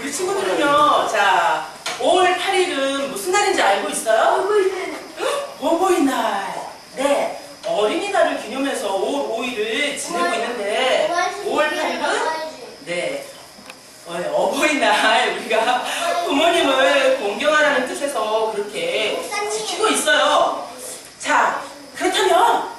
우리 친구들은요, 자, 5월 8일은 무슨 날인지 알고 있어요? 어버이날. 네, 어린이날을 기념해서 5월 5일을 지내고 있는데, 5월 8일은 네, 어, 어버이날 우리가 부모님을 공경하라는 뜻에서 그렇게 지키고 있어요. 자, 그렇다면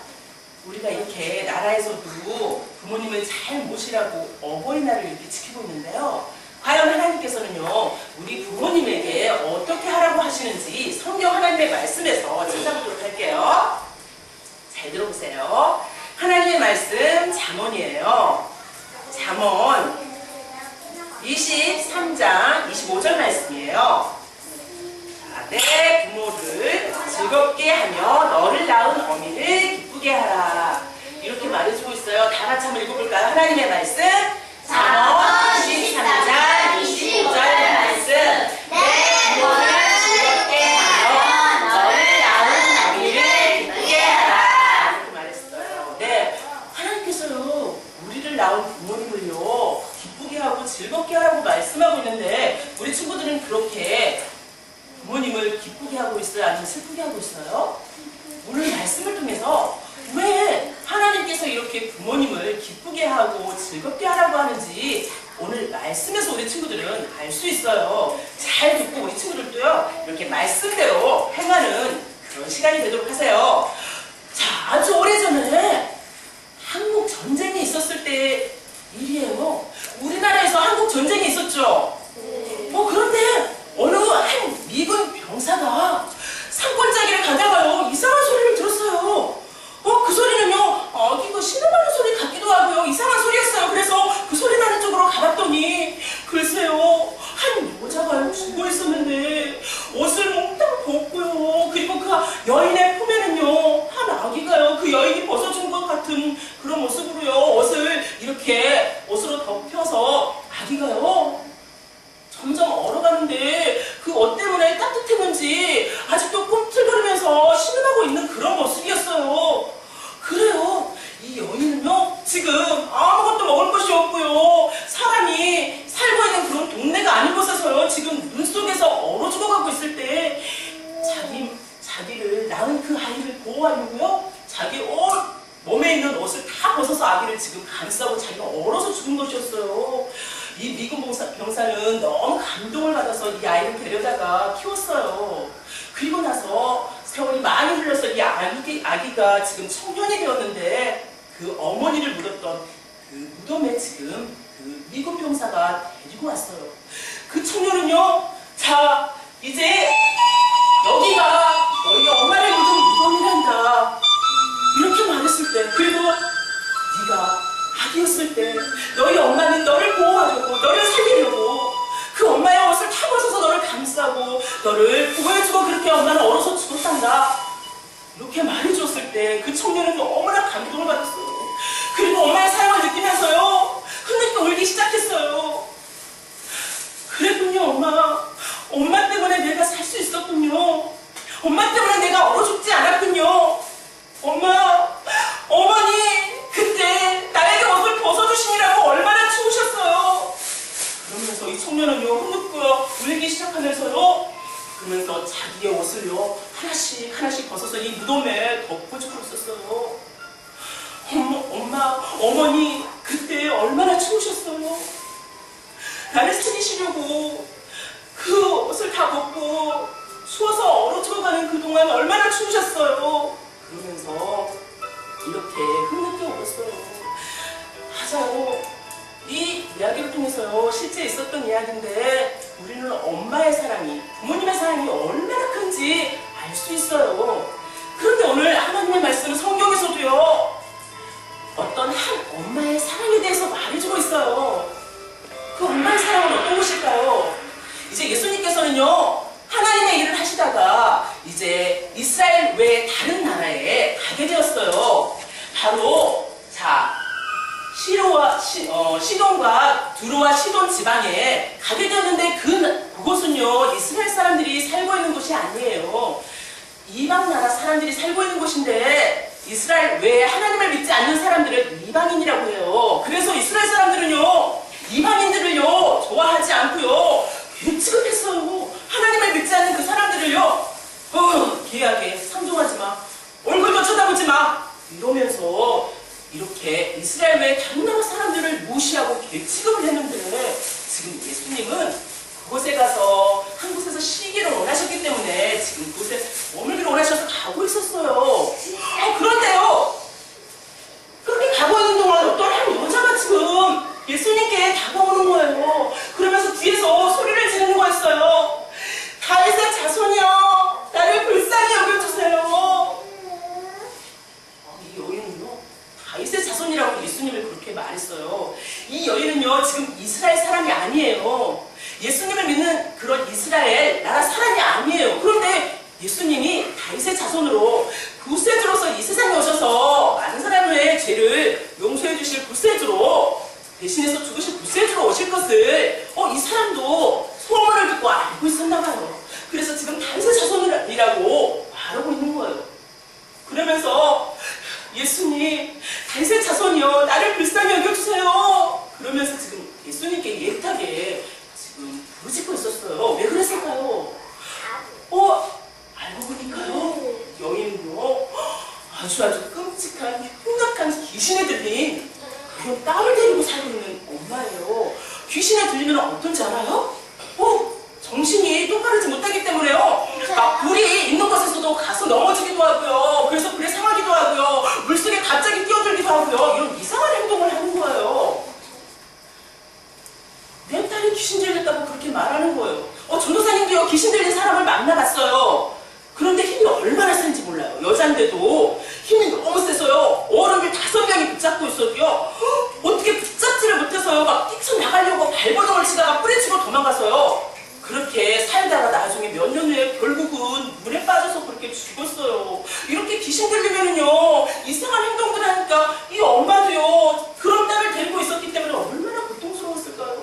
우리가 이렇게 나라에서도 부모님을 잘 모시라고 어버이날을 이렇게 지키고 있는데요. 과연 하나님께서는요, 우리 부모님에게 어떻게 하라고 하시는지 성경 하나님의 말씀에서 찾아보도록 할게요. 잘 들어보세요. 하나님의 말씀 잠언이에요. 잠언 23장 25절 말씀이에요. 자, 내 부모를 즐겁게 하며 너를 낳은 어미를 기쁘게 하라. 이렇게 말해주고 있어요. 다 같이 한번 읽어볼까요? 하나님의 말씀. 잠언 23장 25절 말씀. 내 부모를 즐겁게 하며 너를 낳은 어미를 기쁘게 하라. 이렇게 말했어요. 네. 하나님께서요, 우리를 낳은 부모님을요, 기쁘게 하고 즐겁게 하라고 말씀하고 있는데, 우리 친구들은 그렇게 부모님을 기쁘게 하고 있어요? 아니면 슬프게 하고 있어요? 오늘 말씀을 통해서 왜 하나님께서 이렇게 부모님을 기쁘게 하고 즐겁게 하라고 하는지 오늘 말씀에서 우리 친구들은 알 수 있어요. 잘 듣고 우리 친구들도요, 이렇게 말씀대로 행하는 그런 시간이 되도록 하세요. 자, 아주 오래전에 한국 전쟁이 있었을 때 일이에요. 우리나라에서 한국 전쟁이 있었죠. 뭐 그런데 어느 한 미군 병사가 산골짜기를 가다가요 이상한 소리를 들었어요. 어 그 소리는요 아기가 신음하는 소리 같기도 하고요 이상한 소리였어요. 그래서 그 소리 나는 쪽으로 가봤더니 글쎄요 한 여자가 죽어 있었는데 옷을 몽땅 벗고요 그리고 그 여인의 품에는요 한 아기가요 그 여인이 벗어준 것 같은 그런 모습으로요 옷을 이렇게 옷으로 덮여서 아기가요 점점 얼어가는데 그 옷 때문에 따뜻했는지 아직도 꿈틀거리면서 신음하고 있는 그런 모습이었어요. 그래요. 이 여인은요, 지금 아무것도 먹을 것이 없고요. 사람이 살고 있는 그런 동네가 아닌 곳에서요, 지금 눈 속에서 얼어 죽어가고 있을 때, 자기, 자기를, 낳은 그 아이를 보호하려고요, 자기 옷, 몸에 있는 옷을 다 벗어서 아기를 지금 감싸고 자기가 얼어서 죽은 것이었어요. 이 미군 병사, 병사 는 너무 감동을 받아서 이 아이를 데려다가 키웠어요. 그리고 나서 세월이 많이 흘러서 이 아기, 아기가 지금 청년이 되었는데 그 어머니를 묻었던 그 무덤에 지금 그 미군 병사가 데리고 왔어요. 그 청년은요, 자, 이제 여기가 너희 엄마를 묻은 무덤이란다. 이렇게 말했을 때, 그리고 네가 아기였을 때 너희 엄마는 너를 보호하려고 너를 살리려고 그 엄마의 옷을 다 벗어서 너를 감싸고 너를 보호해주고 그렇게 엄마는 얼어서 죽었단다. 이렇게 말해줬을 때 그 청년은 너무나 감동을 받았어요. 그리고 엄마의 사랑을 느끼면서요 흐느껴 울기 시작했어요. 그랬군요 엄마. 엄마 때문에 내가 살 수 있었군요. 엄마 때문에 내가 얼어 죽지 않았군요. 엄마 어머니 그때 나에게 옷을 벗어주시니라고 얼마나 추우셨어요. 그러면서 이 청년은요 흐느껴 시작하면서요 그러면서 자기의 옷을요 하나씩 하나씩 벗어서 이 무덤에 덮어주고 있었어요. 엄마, 엄마, 어머니 그때 얼마나 추우셨어요. 나를 살리시려고 그 옷을 다 벗고 추워서 얼어 죽어가는 그동안 얼마나 추우셨어요. 그러면서 이렇게 흐느껴 울었어요. 맞아요. 이 이야기를 통해서요, 실제 있었던 이야기인데, 우리는 엄마의 사랑이, 부모님의 사랑이 얼마나 큰지 알 수 있어요. 그런데 오늘 하나님의 말씀은 성경에서도요, 어떤 한 엄마의 사랑에 대해서 말해주고 있어요. 그 엄마의 사랑은 어떤 것일까요? 이제 예수님께서는요, 하나님의 일을 하시다가 이제 이스라엘 외 다른 나라에 가게 되었어요. 바로 자 시로와 시, 어, 시돈과 두루와 시돈 지방에 가게 되었는데 그, 그곳은요 이스라엘 사람들이 살고 있는 곳이 아니에요. 이방 나라 사람들이 살고 있는 곳인데 이스라엘 외에 하나님을 믿지 않는 사람들을 이방인이라고 해요. 그래서 이스라엘 사람들은요 이방인들을요 좋아하지 않고요 괴측했어요. 하나님을 믿지 않는 그 사람들을요 어, 귀하게 상종하지 마. 얼굴도 쳐다보지 마. 이러면서 이렇게 이스라엘의 당나라 사람들을 무시하고 개치금을 했는데 지금 예수님은 그곳에 가서 한 곳에서 쉬기를 원하셨기 때문에 지금 그곳에 머물기를 원하셔서 가고 있었어요. 네. 어, 내 딸이 귀신 들렸다고 그렇게 말하는 거예요. 어, 전도사님도요, 귀신 들린 사람을 만나봤어요. 그런데 힘이 얼마나 센지 몰라요. 여잔데도 힘이 너무 세서요. 어른을 다섯 명이 붙잡고 있어도요. 헉, 어떻게 붙잡지를 못해서요. 막 뛰쳐나가려고 발버둥을 치다가 뿌리치고 도망가서요. 그렇게 살다가 나중에 몇 년 후에 결국은 물에 빠져서 그렇게 죽었어요. 이렇게 귀신 들리면은요, 이상한 행동들 하니까 이 엄마도요, 그런 딸을 데리고 있었기 때문에 얼마나 고통스러웠을까요?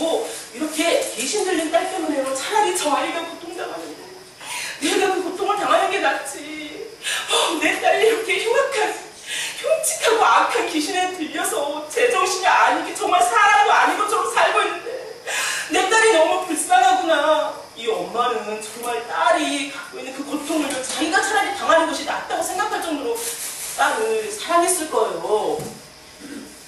그리고 이렇게 귀신 들린 딸 때문에요, 차라리 저 아이가 고통당하는데, 내가 그 고통을 당하는 게 낫지. 어, 내 딸이 이렇게 흉악한, 흉측하고 악한 귀신에 들려서 제정신이 아니게 정말 사람도 아닌 것처럼 살고 있는데 내 딸이 너무 불쌍하구나. 이 엄마는 정말 딸이 갖고 있는 그 고통을 자기가 차라리 당하는 것이 낫다고 생각할 정도로 딸을 사랑했을 거예요.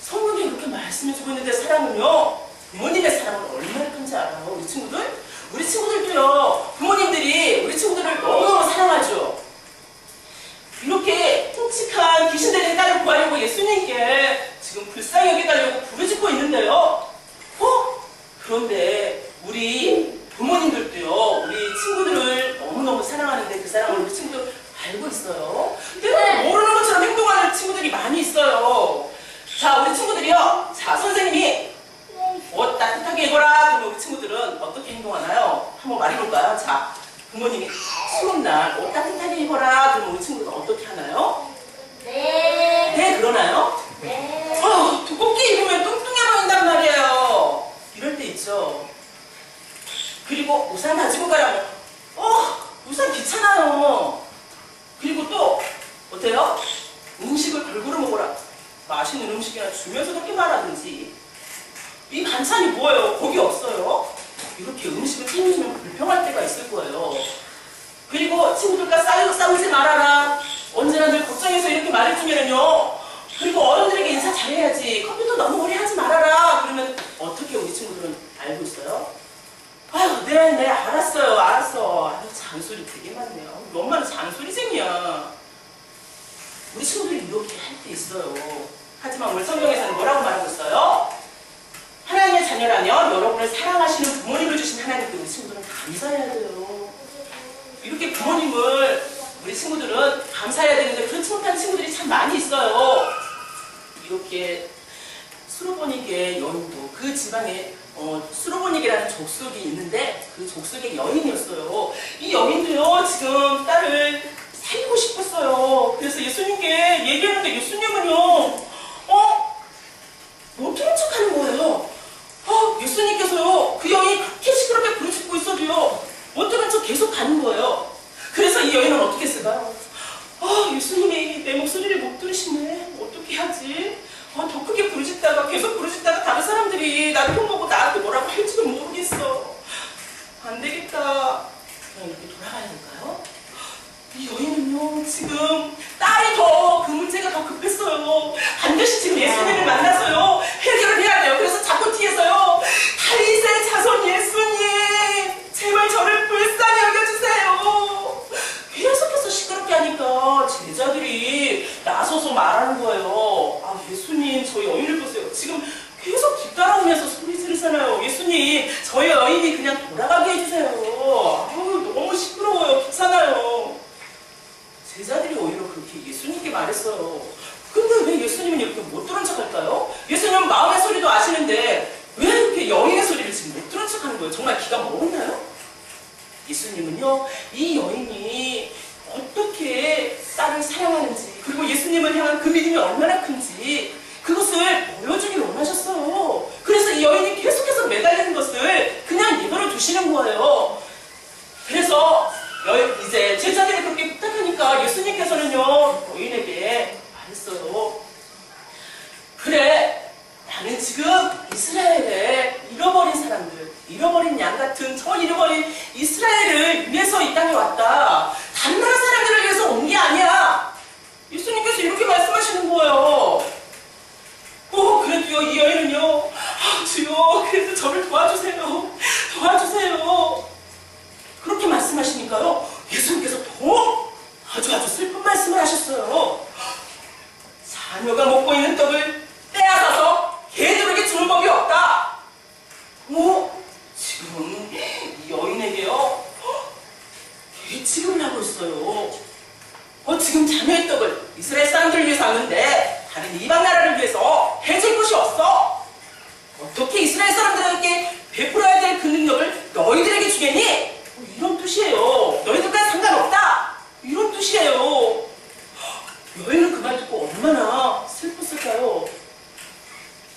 성경에 이렇게 말씀해주고 있는데 사랑은요 부모님의 사랑은 얼마나 큰지 알아요 우리 친구들? 우리 친구들도요 부모님들이 우리 친구들을 너무너무 사랑하죠 이렇게 끔찍한 귀신 들린 딸을 구하려고 예수님께 지금 불쌍히 여겨달라고 부르짖고 있는데요. 어? 그런데 우리 부모님들도요, 우리 친구들을 너무너무 사랑하는데 그 사랑을 우리 친구들 알고 있어요. 근데 모르는 것처럼 행동하는 친구들이 많이 있어요. 자, 우리 친구들이요. 자, 선생님이 옷 따뜻하게 입어라. 그러면 우리 친구들은 어떻게 행동하나요? 한번 말해볼까요? 자, 부모님이 추운 날옷 따뜻하게 입어라. 그러면 우리 친구들은 어떻게 하나요? 네. 네, 그러나요? 네. 어, 두껍게 입으면 뚱뚱해 보인단 말이에요. 이럴 때 있죠. 그리고 우산 가지고 가라면, 어, 우산 귀찮아요. 그리고 또, 어때요? 음식을 골고루 먹어라. 맛있는 음식이나 주면서 그렇게 말하든지. 이 반찬이 뭐예요? 고기 없어요? 이렇게 음식을 챙기면 불평할 때가 있을 거예요. 그리고 친구들과 싸우, 싸우지 말아라. 언제나 늘 걱정해서 이렇게 말해주면요. 그리고 어른들에게 인사 잘해야지. 컴퓨터 너무 오래 하지 말아라. 그러면 어떻게 우리 친구들은 알고 있어요? 아유, 네, 네, 알았어요. 알았어. 아유, 잔소리 되게 많네요. 우리 엄마는 잔소리쟁이야. 우리 친구들이 이렇게 할 때 있어요. 하지만 오늘 성경에서는 뭐라고 말하고 있어요? 하나님의 자녀라면 여러분을 사랑하시는 부모님을 주신 하나님께 우리 친구들은 감사해야 돼요. 이렇게 부모님을 우리 친구들은 감사해야 되는데 그렇지 못한 친구들이 참 많이 있어요. 이렇게 수로보닉의 여인도 그 지방에 어, 수로보닉이라는 족속이 있는데 그 족속의 여인이었어요. 이 여인도요 지금 딸을 살리고 싶었어요. 그래서 예수님께 얘기했는데 예수님은요 어? 못 들은 척하는 거예요. 어, 예수님께서요 그 여인이 그렇게 시끄럽게 부르짖고 있어도요 못 들은 척 계속 가는 거예요. 그래서 이 여인은 어떻게 했을까요? 아, 예수님이 내 목소리를 못 들으시네. 어떻게 하지? 아, 더 크게 부르짖다가 계속 부르짖다가 다른 사람들이 나를 흉보고 나한테 뭐라고 할지도 모르겠어. 안 되겠다. 그냥 이렇게 돌아가야 될까요? 이 여인은요, 지금 딸이 더 그 문제가 더 급했어요. 반드시 지금 예수님을 만나서요, 해결을 해야 돼요. 그래서 자꾸 뒤에서요, 하겠다니까 제자들이 나서서 말하는 거예요. 아 예수님 저희 어인을 보세요. 지금 계속 뒤따라오면서 소리 지르잖아요. 예수님 저희 어인이 그냥 돌아가게 해주세요. 아유 너무 시끄러워요. 귀찮아요. 제자들이 오히려 그렇게 예수님께 말했어요. 근데 왜 예수님은 이렇게 못 들은 척 할까요? 예수님은 마음의 소리도 아시는데 왜 이렇게 여인의 소리를 지금 못 들은 척 하는 거예요? 정말 기가 먹었나요? 예수님은요, 이 여인이 어떻게 딸을 사랑하는지, 그리고 예수님을 향한 그 믿음이 얼마나 큰지, 그것을 보여주기를 원하셨어요. 그래서 이 여인이 계속해서 매달리는 것을 그냥 예배로 두시는 거예요. 그래서 여- 이제 제자들이 그렇게 부탁하니까 예수님께서는요, 여인에게 말했어요. 그래, 나는 지금 이스라엘에 잃어버린 사람들, 잃어버린 양 같은 저 잃어버린 이스라엘을 위해서 이 땅에 왔다. 다른 나라 사람들을 위해서 온 게 아니야. 예수님께서 이렇게 말씀하시는 거예요. 오, 그래도요, 이 여인은요, 아, 주여, 그래도 저를 도와주세요. 도와주세요. 그렇게 말씀하시니까요, 예수님께서 더 아주 아주 슬픈 말씀을 하셨어요. 자녀가 먹고 있는 떡을 빼앗아서 개들에게 주는 법이 없다. 뭐 지금 이 여인에게요 개취급을 하고 있어요. 어 지금 자녀의 떡을 이스라엘 사람들을 위해서 하는데 다른 이방 나라를 위해서 해줄 곳이 없어. 어떻게 이스라엘 사람들에게 베풀어야 될 그 능력을 너희들에게 주겠니? 뭐 이런 뜻이에요. 너희들과 상관없다. 이런 뜻이에요. 여인은 그 말 듣고 얼마나 슬펐을까요?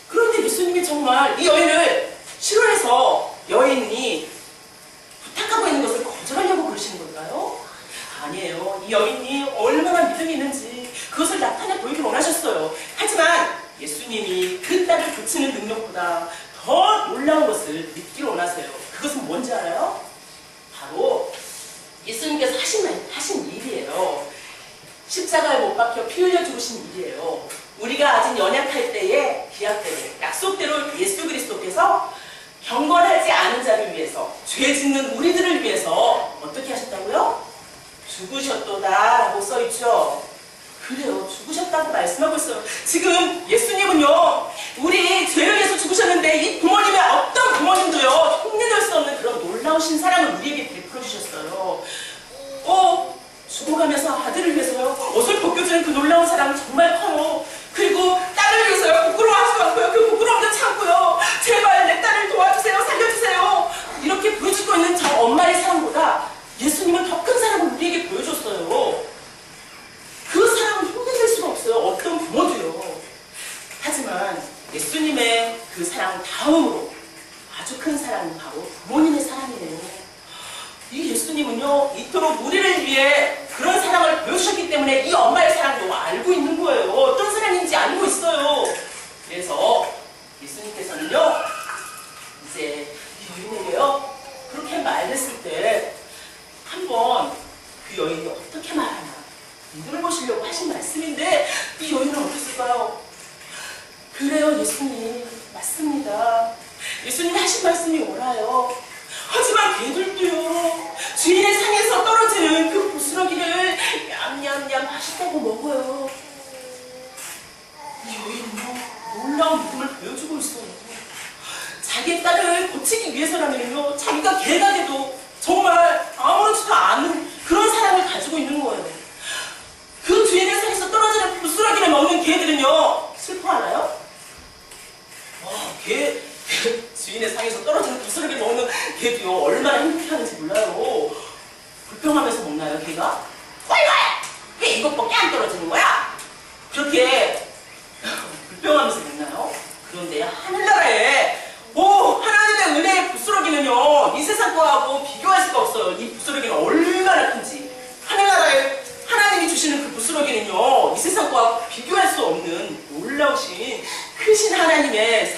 그런데 예수님이 정말 이 여인을 싫어해서 여인이 부탁하고 있는 것을 거절하려고 그러시는 걸까요? 아니에요. 이 여인이 얼마나 믿음이 있는지 그것을 나타내 보이길 원하셨어요. 하지만 예수님이 그 딸을 고치는 능력보다 더 놀라운 것을 믿기를 원하세요. 그것은 뭔지 알아요? 바로 예수님께서 하신, 말- 하신 일이에요. 십자가에 못 박혀 피 흘려 죽으신 일이에요. 우리가 아직 연약할 때에 기약대로 약속대로 예수 그리스도께서 경건 하지 않은 자를 위해서 죄 짓는 우리들을 위해서 어떻게 하셨다고요? 죽으셨도다 라고 써있죠. 그래요. 죽으셨다고 말씀하고 있어요. 지금 예수님은요, 우리 죄를 위해서 죽으셨는데, 이 부모님의 어떤 부모님도요, 흉내낼 수 없는 그런 놀라우신 사랑을 우리에게 베풀어 주셨어요. 어, 죽어가면서 아들을 위해서요, 옷을 벗겨주는 그 놀라운 사랑 정말 커요. 그리고 딸을 위해서요, 부끄러워하지 않고요, 그 부끄러움도 참고요, 제발 내 딸을 도와주세요. 있는 저 엄마의 사랑보다 예수님은 더 큰 사랑을 우리에게 보여줬어요. 그 사랑을 흉내낼 수가 없어요. 어떤 부모도요. 하지만 예수님의 그 사랑 다음으로 아주 큰 사랑은 바로 부모님의 사랑이에요. 이 예수님은요, 이토록 우리를 위해 그런 사랑을 보여주셨기 때문에 이 엄마의 사랑도 알고 있는 거예요. 어떤 사랑인지 알고 있어요. 그래서 예수님께서는요, 이제 이 여인에게요, 그렇게 말했을 때, 한번 그 여인이 어떻게 말하나 믿음을 보시려고 하신 말씀인데 이 여인은 어땠을까요? 그래요 예수님. 맞습니다. 예수님 하신 말씀이 옳아요. 하지만 개들도요 주인의 상에서 떨어지는 그 부스러기를 냠냠냠 맛있다고 먹어요. 이 여인은요 놀라운 믿음을 보여주고 있어요. 자기 딸을 고치기 위해서라면요 자기가 개가 돼도 정말 아무렇지도 않은 그런 사랑을 가지고 있는 거예요. 그 주인의 상에서 떨어지는 부스러기를 먹는 개들은요 슬퍼하나요? 와, 개, 개 주인의 상에서 떨어지는 부스러기를 먹는 개도요 얼마나 행복해하는지 몰라요. 불평하면서 먹나요 개가? 왈왈! 왜 이것밖에 안 떨어지는 거야? 그렇게 불평하면서 먹나요? 그런데 하늘나라에 오 하나 님의 은혜의 부스러기는요 이 세상 거하고 비교할 수가 없어요. 이 부스러기는 얼마나 큰지. 하늘 나라에 하나님이 주시는 그 부스러기는요 이 세상 거하고 비교할 수 없는 놀라우신 크신 하나님의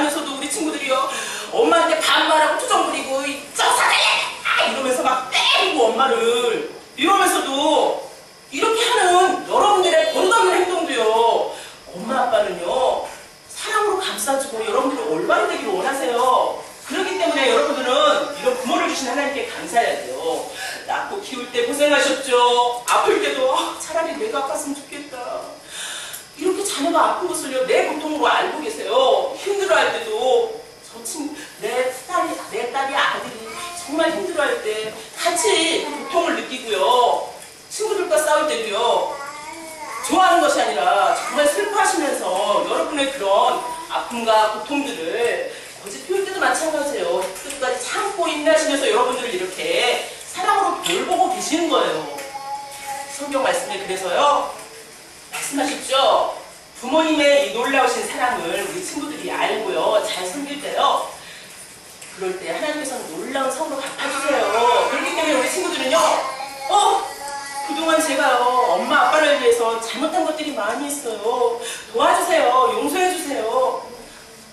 가면서도 우리 친구들이요 엄마한테 반말하고 투정 부리고 쩌사달래 아, 이러면서 막 때리고 엄마를. 이러면서도 이렇게 하는 여러분들의 버릇없는 행동도요. 엄마 아빠는요 사랑으로 감싸주고 여러분들이 올바로 되기를 원하세요. 그렇기 때문에 여러분들은 이런 부모를 주신 하나님께 감사해야 돼요. 낳고 키울 때 고생하셨죠. 아플 때도 아, 차라리 내가 아팠으면 좋겠다. 이렇게 자녀가 아픈 것을 내 고통으로 알고 계세요 힘들어할 때도 저 친구 내 딸이 내 딸이 아들이 정말 힘들어할 때 같이 그 고통을 느끼고요. 친구들과 싸울 때도요 좋아하는 것이 아니라 정말 슬퍼하시면서 여러분의 그런 아픔과 고통들을 어제 표현 때도 마찬가지예요. 끝까지 참고 인내하시면서 여러분들을 이렇게 사랑으로 돌보고 계시는 거예요. 성경 말씀에 그래서요. 말씀하셨죠? 부모님의 이 놀라우신 사랑을 우리 친구들이 알고요. 잘 섬길 때요. 그럴 때 하나님께서는 놀라운 성으로 갚아주세요. 그렇기 때문에 우리 친구들은요. 어? 그동안 제가요. 엄마 아빠를 위해서 잘못한 것들이 많이 있어요. 도와주세요. 용서해주세요.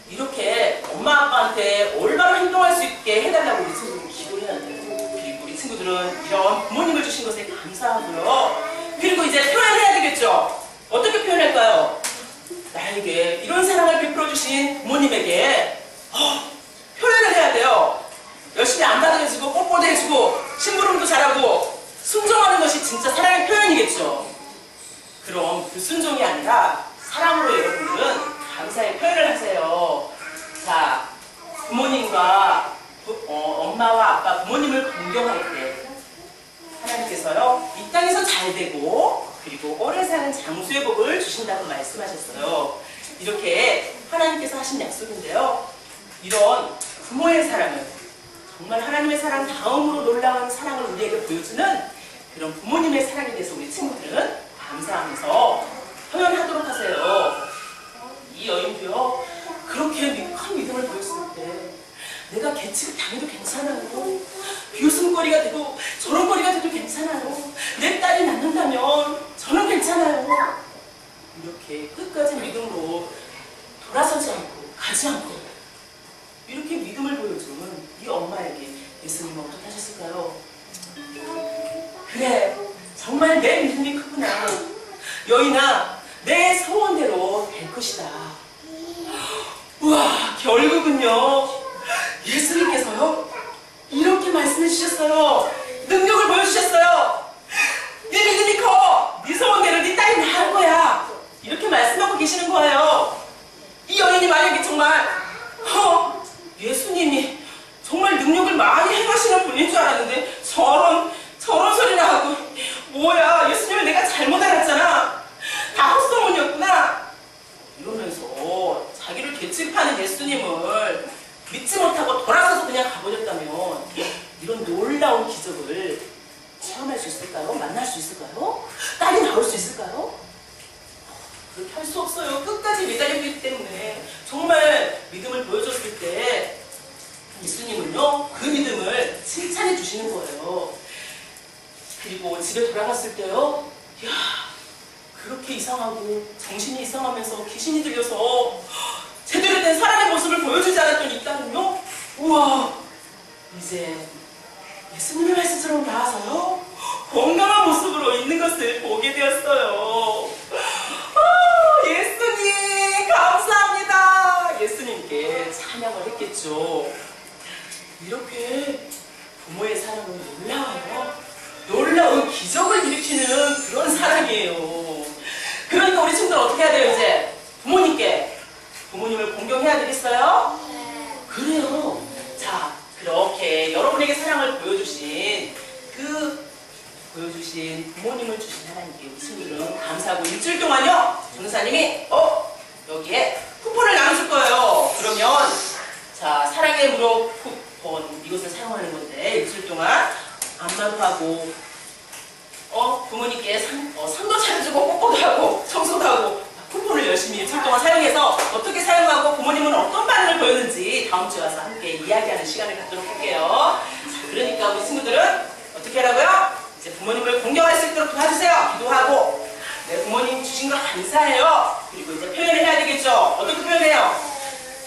이렇게 엄마 아빠한테 올바로 행동할 수 있게 해달라고 우리 친구들은 기도해야 돼요. 그리고 우리 친구들은 이런 부모님을 주신 것에 감사하고요. 그리고 이제 표현해야 되겠죠. 어떻게 표현할까요? 나에게 이런 주신 부모님에게 어, 표현을 해야 돼요. 열심히 안달해주고 뽀뽀도 해주고 심부름도 잘하고 순종하는 것이 진짜 사랑의 표현이겠죠. 그럼 그 순종이 아니라 사랑으로 여러분들은 감사의 표현을 하세요. 자, 부모님과 부- 어, 엄마와 아빠 부모님을 공경할 때 하나님께서요 이 땅에서 잘 되고 그리고 오래 사는 장수의 복을 주신다고 말씀하셨어요. 이렇게 하나님께서 하신 약속인데요. 이런 부모의 사랑은 정말 하나님의 사랑 다음으로 놀라운 사랑을 우리에게 보여주는 그런 부모님의 사랑에 대해서 우리 친구들은 감사하면서 표현하도록 하세요. 이 여인도요 그렇게 미- 큰 믿음을 보였을 때 내가 개치고 당해도 괜찮아요 비웃음거리가 되고 저런거리가 돼도 괜찮아요 내 딸이 낳는다면 저는 괜찮아요 이렇게 끝까지 믿음으로 돌아서지 않고 가지 않고. 이렇게 믿음을 보여주는 이 엄마에게 예수님은 어떻게 하셨을까요? 그래 정말 내 믿음이 크구나. 여인아 내 소원대로 될 것이다. 우와 결국은요 예수님께서요 이렇게 말씀해 주셨어요. 능력을 보여주셨어요. 네 믿음이 커네 소원대로 네 딸이 나을 거야. 이렇게 말씀하고 계시는 거예요 이 여인이 만약에 정말 어, 예수님이 정말 능력을 많이 행하시는 분인 줄 알았는데 저런 저런 소리나 하고 뭐야 예수님을 내가 잘못 알았잖아. 다 헛소문이었구나. 이러면서 자기를 계측하는 예수님을 믿지 못하고 돌아서서 그냥 가버렸다면 이런 놀라운 기적을 체험할 수 있을까요? 만날 수 있을까요? 딸이 나올 수 있을까요? 그렇게 할 수 없어요. 끝까지 매달렸기 때문에 정말 믿음을 보여줬을 때 예수님은요 그 믿음을 칭찬해 주시는 거예요. 그리고 집에 돌아갔을 때요, 야 그렇게 이상하고 정신이 이상하면서 귀신이 들려서 제대로 된 사람의 모습을 보여주지 않았던 이 딸은요, 우와 이제 예수님의 말씀처럼 나와서요 건강한 모습으로 있는 것을 보게 되었어요. 아, 예수님 감사합니다. 예수님께 찬양을 했겠죠. 이렇게 부모의 사랑은 놀라워요. 놀라운 기적을 일으키는 그런 사랑이에요. 그러니까 우리 친구들 어떻게 해야 돼요, 이제? 부모님께. 부모님을 공경해야 되겠어요? 그래요. 자, 그렇게 여러분에게 사랑을 보여주신 그 보여주신 부모님을 주신 하나님께 우리 친구들은 감사하고 일주일 동안요, 전사님이, 어, 여기에 쿠폰을 나눠줄 거예요. 그러면, 자, 사랑의 무릎 쿠폰, 이것을 사용하는 건데, 일주일 동안 안마도 하고, 어, 부모님께 상, 어, 상도 차려주고, 뽀뽀도 하고, 청소도 하고, 쿠폰을 열심히 일주일 동안 사용해서 어떻게 사용하고 부모님은 어떤 반응을 보였는지 다음 주에 와서 함께 이야기하는 시간을 갖도록 할게요. 자, 그러니까 우리 친구들은 어떻게 하라고요? 이제 부모님을 공경할 수 있도록 도와주세요. 기도하고. 네, 부모님 주신 거 감사해요. 그리고 이제 표현을 해야 되겠죠? 어떻게 표현해요?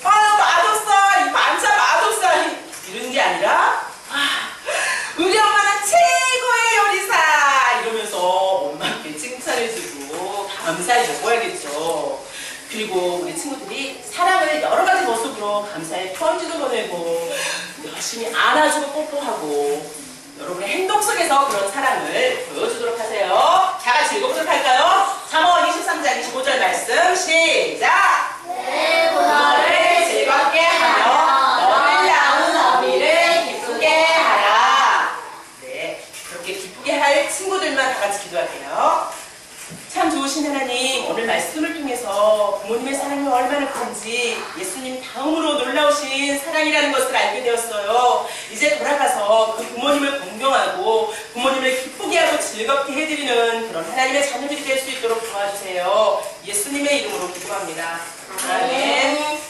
아, 맛없어. 이 반찬 맛없어. 이- 이러는 게 아니라, 아, 우리 엄마는 최고의 요리사! 이러면서 엄마께 칭찬해주고 감사해 줘야겠죠. 그리고 우리 친구들이 사랑을 여러 가지 모습으로 감사의 편지도 보내고 열심히 안아주고 뽀뽀하고 여러분의 그런 사랑을 보여주도록 하세요. 다 같이 읽어보도록 할까요? 잠언 23장 25절 말씀 시작! 내 너를 즐겁게 하며 너를 낳은 어미를 기쁘게 하라. 네, 그렇게 기쁘게 할 친구들만 다 같이 기도할게요. 참 좋으신 하나님, 오늘 말씀을 통해서 부모님의 사랑이 얼마나 큰지 예수님 다음으로 놀라우신 사랑이라는 것을 알게 되었어요. 이제 돌아가서 그 부모님을 공경하고 부모님을 기쁘게 하고 즐겁게 해드리는 그런 하나님의 자녀들이 될 수 있도록 도와주세요. 예수님의 이름으로 기도합니다. 아멘.